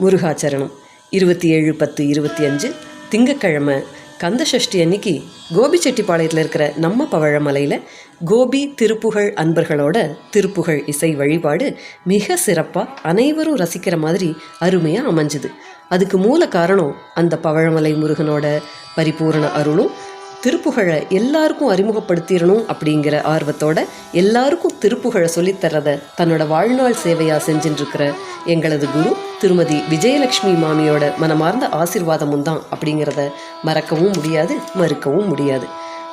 முருகாச்சரணம். இருபத்தி ஏழு பத்து இருபத்தி அஞ்சு திங்கக்கிழமை கந்த சஷ்டி அன்னைக்கு கோபிச்செட்டிப்பாளையத்தில் இருக்கிற நம்ம பவழமலையில் கோபி திருப்புகழ் அன்பர்களோட திருப்புகழ் இசை வழிபாடு மிக சிறப்பாக அனைவரும் ரசிக்கிற மாதிரி அருமையாக அமைஞ்சுது. அதுக்கு மூல காரணம் அந்த பவழமலை முருகனோட பரிபூரண அருளும் திருப்புகழை எல்லாருக்கும் அறிமுகப்படுத்திடணும் அப்படிங்கிற ஆர்வத்தோட எல்லாருக்கும் திருப்புகழை சொல்லித்தரத தன்னோட வாழ்நாள் சேவையாக செஞ்சுட்டு எங்களது குரு திருமதி விஜயலட்சுமி மாமியோட மனமார்ந்த ஆசிர்வாதமும் தான் அப்படிங்கிறத மறக்கவும் முடியாது மறுக்கவும் முடியாது.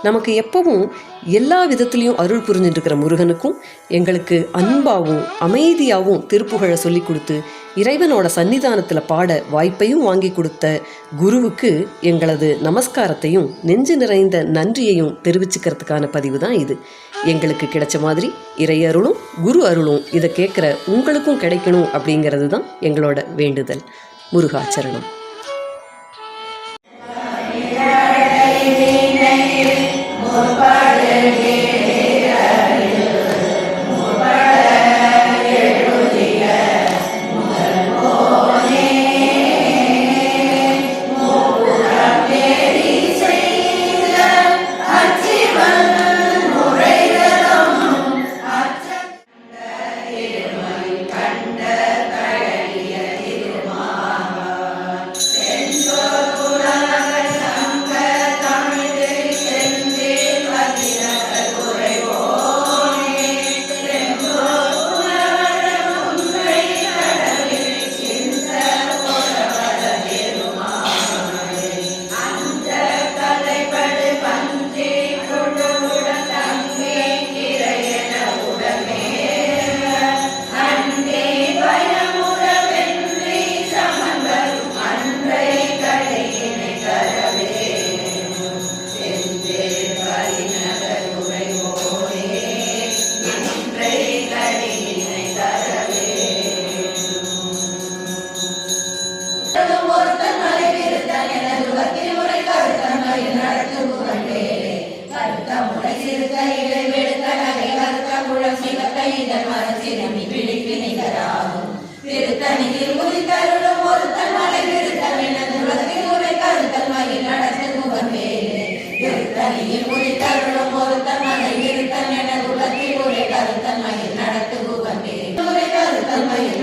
நமக்கு எப்பவும் எல்லா விதத்துலேயும் அருள் புரிஞ்சுட்டு முருகனுக்கும் எங்களுக்கு அன்பாகவும் அமைதியாகவும் திருப்புகழை சொல்லி கொடுத்து இறைவனோட சன்னிதானத்தில் பாட வாய்ப்பையும் வாங்கி கொடுத்த குருவுக்கு எங்களது நமஸ்காரத்தையும் நெஞ்சு நிறைந்த நன்றியையும் தெரிவிச்சுக்கிறதுக்கான பதிவு தான் இது. எங்களுக்கு கிடைச்ச மாதிரி இறை அருளும் குரு அருளும் இதை கேட்குற உங்களுக்கும் கிடைக்கணும் அப்படிங்கிறது தான் எங்களோட வேண்டுதல். முருகாச்சரணம்.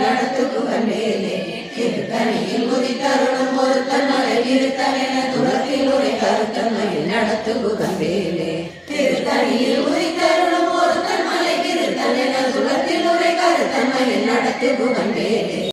நடத்து முகமேலே திருத்தணியில் உதித்தருளும் ஒருத்தன் மலை இருத்தன் என துளசில் மயில் வேலே. முகமேலே திருத்தணியில் உதித்தருளும் ஒருத்தன் மலை விருத்தன் என சுகத்தில் உரை கருத்தன் மயில் நடத்து வேலே.